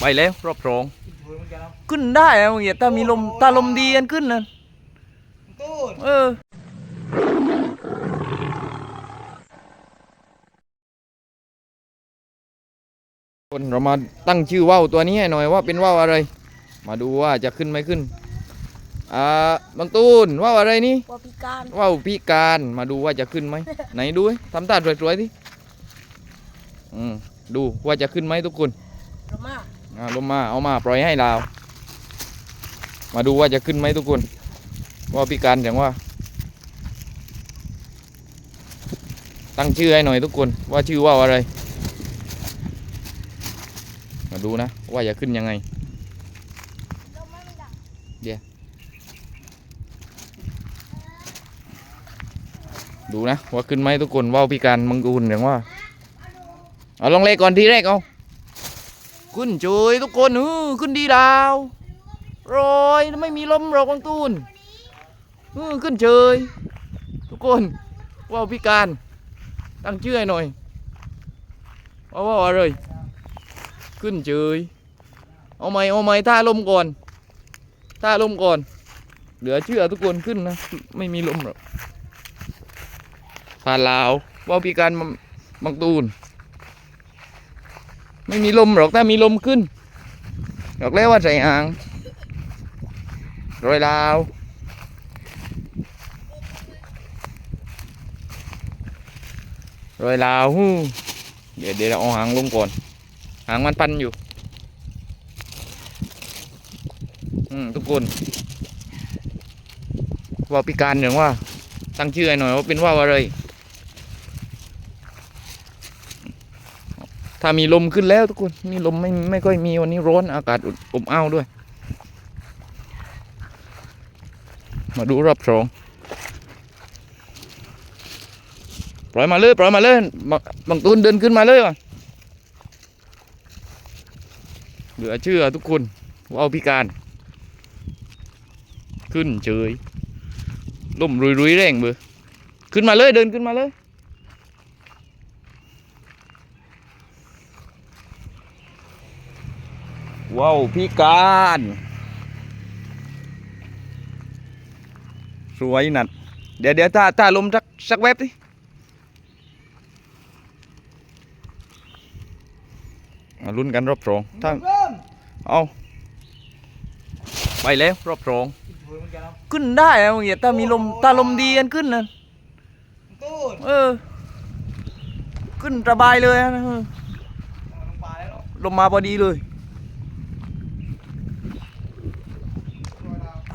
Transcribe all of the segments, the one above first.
ไปแล้วรอบสองขึ้นได้อะมึงอย่าถ้ามีลมถ้าลมดีกันขึ้นนะตูนเออคนเรามาตั้งชื่อว่าวตัวนี้ให้หน่อยว่าเป็นว่าวอะไร มาดูว่าจะขึ้นไม่ขึ้นอ่าบางตูนว่าวอะไรนี่ว่าพิการว่าวพิการมาดูว่าจะขึ้นไหมไหนดูดิทำตาสวยๆที่อืมดูว่าจะขึ้นไหมทุกคน รมาอ่าลงมาเอามาปล่อยให้เราว มาดูว่าจะขึ้นไหมทุกคน ว่าพิการอย่างว่า ตั้งชื่อให้หน่อยทุกคน ว่าชื่อว่าอะไร มาดูนะ ว่าจะขึ้นยังไงเดี๋ยดูนะ ว่าขึ้นไหมทุกคนว่าพิการมังกูลอย่างว่าเอาลองเลขก่อนทีแรกเอา ขึ้นเฉยทุกคนเออขึ้นดีดาวรอยไม่มีลมหรอกบางตูนเออขึ้นเฉยทุกคนว่าวพิการตั้งชื่อให้หน่อยว่าว่าวอะไรขึ้นเฉยเอาไหมเอาไหมท่าลมก่อนท่าลมก่อน เหลือเชื่อทุกคนขึ้นนะ ไม่มีลมหรอกผ่านลาวว่าวพิการบางตูน ไม่มีลมหรอกถ้ามีลมขึ้นบอกแล้วว่าใส่อ่างรอยลาวรอยลาวฮู้เดี๋ยวเดี๋ยวเราเอาหางลงก่อน หางมันปันอยู่อืมทุกคนว่าพิการอย่างว่า ตั้งชื่อให้หน่อยว่าเป็นว่าวอะไร ถ้ามีลมขึ้นแล้วทุกคนนี่ลมไม่ไม่ค่อยมีวันนี้ร้อนอากาศอบอ้าวด้วย มาดูรอบสองปล่อยมาเลยปล่อยมาเลยบางตูนเดินขึ้นมาเลยว่ะเหลือเชื่อทุกคนว่าเอาพิการ ขึ้นเฉยลมรุยรุยๆแรงเบือขึ้นมาเลยเดินขึ้นมาเลย ว้าวพิการ สวยนัดเดี๋ยวเดี๋ยวถ้าถ้าลมสักสักแวบดิลุ้นกันรอบสองถ้าเริ่มเอาไปแล้วรอบสองถูกเหมือนกันแล้วขึ้นได้อะมึงอย่าถ้ามีลมถ้าลมดีกันขึ้นนะตูนเออ ขึ้นสบายเลยนะลงป่าแล้วเนาะลมมาพอดีเลย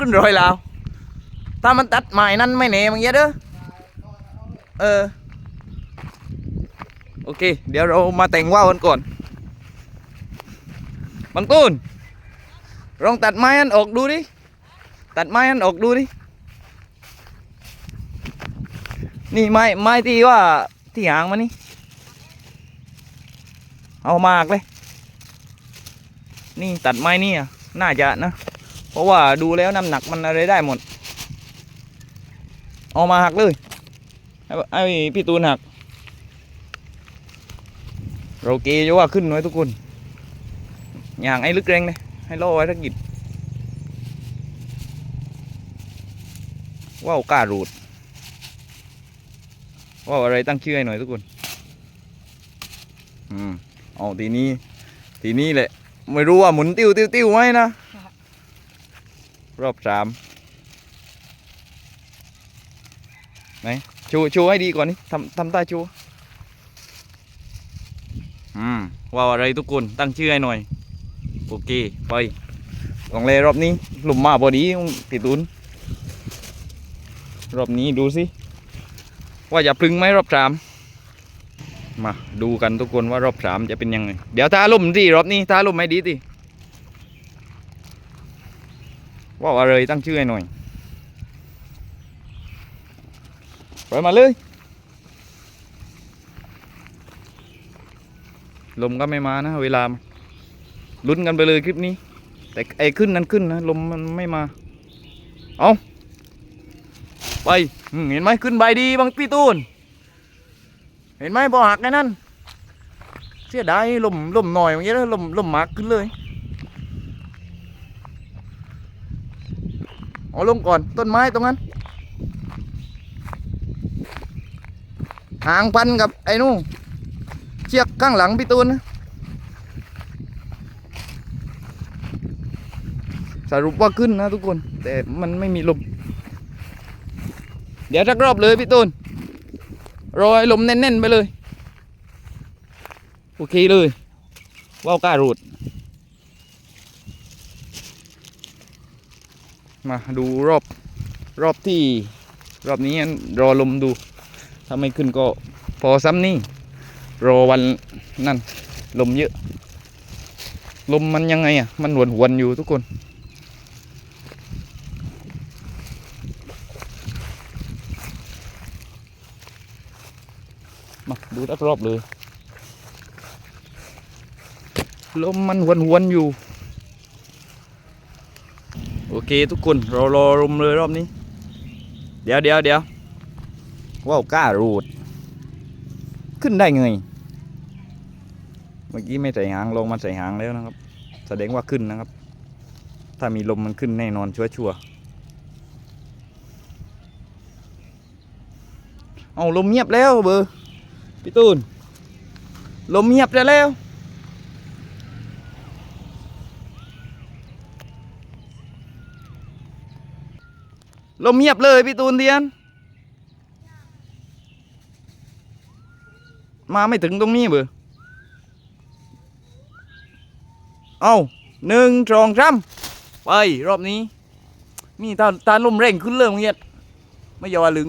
ขึ้นรอยลาวถ้ามันตัดไม้นั่นไม่แน่มึงเยอะเด้อเออโอเค เดี๋ยวเรามาแต่งว่าวกันก่อนบางตูนลองตัดไม้อันออกดูดิตัดไม้อันออกดูดินี่ไม้ไม้ที่ว่าที่หางมันนี่เอามากเลย นี่ตัดไม้นี่อะน่าจะนะ เพราะว่าดูแล้วน้ำหนักมันอะไรได้หมด เอามาหักเลยไอ้พี่ตูนหัก เราเกจะว่าขึ้นไว้ทุกคน อย่างไอ้ลึกแรงเลยให้ล่อไว้ทักกิดว่าวกล้ารูดว่าอะไรตั้งชื่อให้หน่อยทุกคน อืมเอาทีนี้ ทีนี้แหละ ไม่รู้ว่าหมุนติ้วติ้วติ้วไหมนะ รอบสามไหนชว์โชว์ให้ดีก่อนนี่ทำทำตาชว์อืมว่าอะไรทุกคนตั้งชื่อให้หน่อยโอเคไปลองเลยรอบนี้หลุมมาพอดีติดตุนรอบนี้ดูสิว่าจะพึงไหมรอบสามมาดูกันทุกคนว่ารอบสามจะเป็นยังไง เดี๋ยวถ้าลุ่มสิรอบนี้ถ้าลุ่มไม่ดีสิ ว่าอะไรตั้งชื่อให้หน่อยปล่อยมาเลย ลมก็ไม่มานะ เวลาลุ้นกันไปเลยคลิปนี้ แต่ไอ้ขึ้นนั้นขึ้นนะ ลมมันไม่มา เอาไปเห็นไหมขึ้นใบดีบางพี่ตูน เห็นไหมพอหักไอ้นั่น เสียดายลมลมหน่อยอย่างเงี้ยลมลมหมากขึ้นเลย เอาลงก่อนต้นไม้ตรงนั้นหางพันกับไอ้นู่นเชือกข้างหลังพี่ตูนนะสรุปว่าขึ้นนะทุกคน แต่มันไม่มีลม เดี๋ยวสักรอบเลยพี่ตูนรอให้ลมแน่นๆไปเลย โอเคเลย ว่าวกล้ารูด มาดูรอบรอบที่รอบนี้รอลมดู ถ้าไม่ขึ้นก็พอซ้ำนี่รอวันนั่นลมเยอะ ลมมันยังไงอะ มันหวนหวนๆอยู่ทุกคนมาดูรอบๆเลย ลมมันหวนหวนๆอยู่ เคทุกคนเรารอลมเลยรอบนี้ เดี๋ยวเดี๋ยวเดี๋ยวว้าวกล้ารูด ขึ้นได้ไงเมื่อกี้ไม่ใส่หางลงมาใส่หางแล้วนะครับ แสดงว่าขึ้นนะครับ ถ้ามีลมมันขึ้นแน่นอนชัวชัวเอาลมเงียบแล้วเบอร์พี่ตูนลมเงียบแล้ว ลมเงียบเลยพี่ตูนเทียน มาไม่ถึงตรงนี้เบอเอาหนึ่งสองสามไปรอบนี้ มีตาตาลมเร่งขึ้นเริ่มเงียดไม่ยอมลึง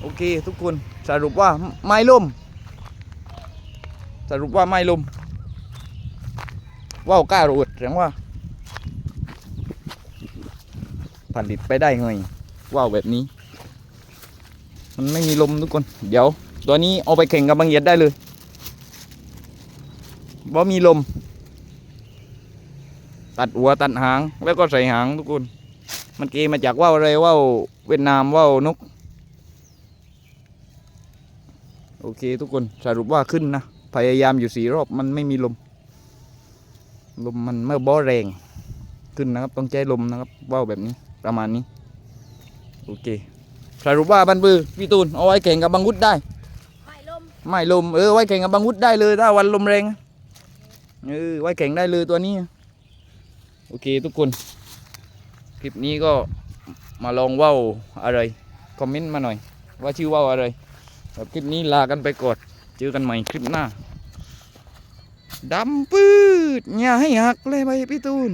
โอเคทุกคนสรุปว่าไม่ลม สรุปว่าไม่ลม ว่าวกล้ารูดแสดงว่า ผลิตไปได้ไงว่าวแบบนี้ มันไม่มีลมทุกคน เดี๋ยว ตัวนี้เอาไปแข่งกับบางเหยียดได้เลยบ่มีลม ตัดหัวตัดหางแล้วก็ใส่หางทุกคน มันเกมาจากว่าวอะไรว่าวเวียดนามว่าวนก โอเคทุกคนสรุปว่าขึ้นนะ พยายามอยู่สี่รอบมันไม่มีลม ลมมันเมื่อบ่แรงขึ้นนะครับ ต้องใช้ลมนะครับว่าวแบบนี้ ประมาณนี้ โอเคสรุปว่าบันบือพี่ตูนเอาไว้แข่งกับบังวุฒได้ ไม่ลมไม่ลมเออไว้แข่งกับบังวุฒได้เลยถ้าวันลมแรงเออไว้แข่งได้เลยตัวนี้ โอเคทุกคน คลิปนี้ก็มาลองว่าวอะไร คอมเมนต์มาหน่อย ว่าชื่อว่าวอะไรแบบคลิปนี้ลากันไปก่อนเจอกันใหม่คลิปหน้าดำปืดอย่าให้หักเลยไปพี่ตูน